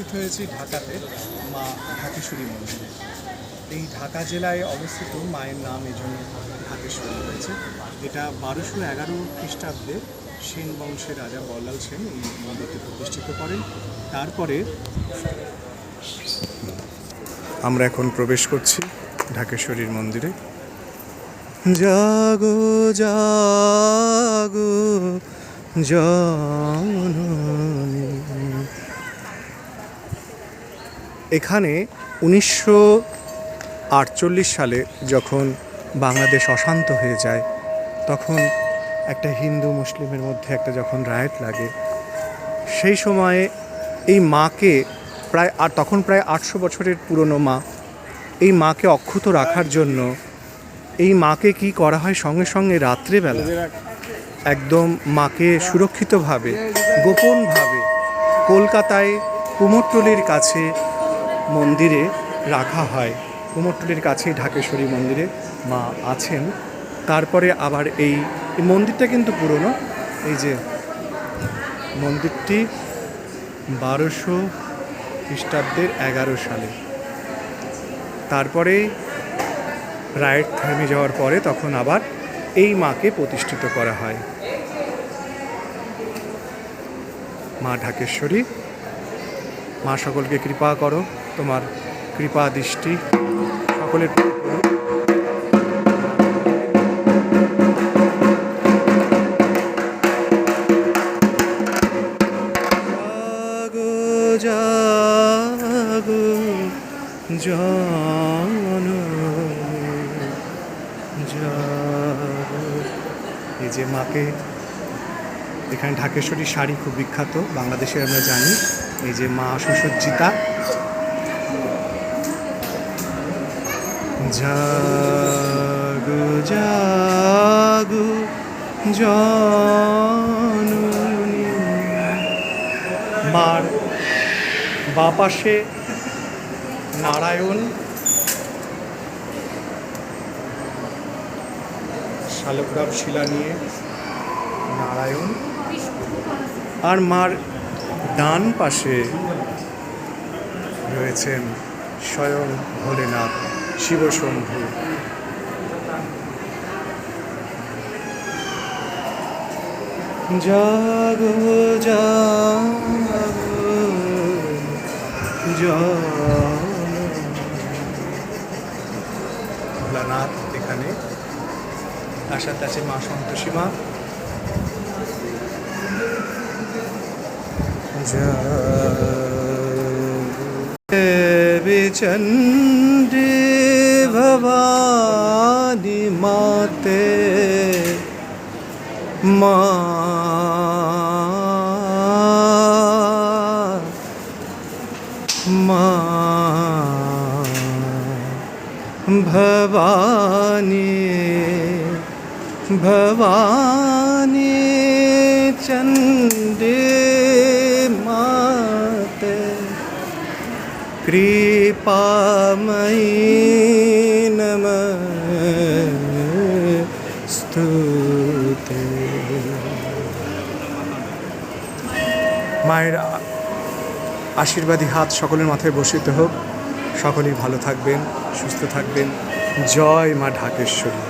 উপস্থিত হয়েছি ঢাকাতে মা ঢাকেশ্বরী মন্দিরে। এই ঢাকা জেলায় অবস্থিত মায়ের নাম এই জন্য ঢাকেশ্বরী হয়েছে এটা বারোশো এগারো খ্রিস্টাব্দে সেন বংশের রাজা বল্লাল সেন এই মন্দিরটি প্রতিষ্ঠিত করেন। তারপরে আমরা এখন প্রবেশ করছি ঢাকেশ্বরীর মন্দিরে। জাগো জাগো, জননী। এখানে উনিশশো আটচল্লিশ সালে যখন বাংলাদেশ অশান্ত হয়ে যায়, তখন একটা হিন্দু মুসলিমের মধ্যে একটা যখন রায়ত লাগে, সেই সময়ে এই মাকে প্রায় আর তখন প্রায় আটশো বছরের পুরনো মা, এই মাকে অক্ষত রাখার জন্য এই মাকে কি করা হয় সঙ্গে সঙ্গে রাত্রেবেলা? একদম মাকে সুরক্ষিতভাবে, গোপনভাবে কলকাতায় কুমোরটুলির কাছে মন্দিরে রাখা হয়। কুমোরটুলির কাছেই ঢাকেশ্বরী মন্দিরে মা আছেন। তারপরে আবার এই মন্দিরটা কিন্তু পুরনো। এই যে মন্দিরটি বারোশো খ্রিস্টাব্দের এগারো সালে। তারপরে রায়ের থেমে যাওয়ার পরে তখন আবার এই মাকে প্রতিষ্ঠিত করা হয়। মা ঢাকেশ্বরী, মা সকলকে কৃপা করো। তোমার কৃপা দৃষ্টি সকলের জাগো। এই যে মাকে এখানে ঢাকেশ্বরী শাড়ি খুব বিখ্যাত বাংলাদেশে আমরা জানি এই যে মা সুসজ্জিতা জাগো জাগো, জননী। মার বা পাশে নারায়ণ। শালগ্রাম শিলা নিয়ে নারায়ণ। আর মার ডান পাশে রয়েছেন স্বয়ং ভোলেনাথ। শিবশম্ভু জাগো ভোলানাথ এখানে। তার সাথে আছে মা সন্তোষী মা। चंडी भवानी माते मा भवानी भवानी चंडी কৃপাময়ী নম স্তুতে। মায়ের আশীর্বাদী হাত সকলের মাথায় বসিত হোক। সকলেই ভালো থাকবেন, সুস্থ থাকবেন। জয় মা ঢাকেশ্বরী।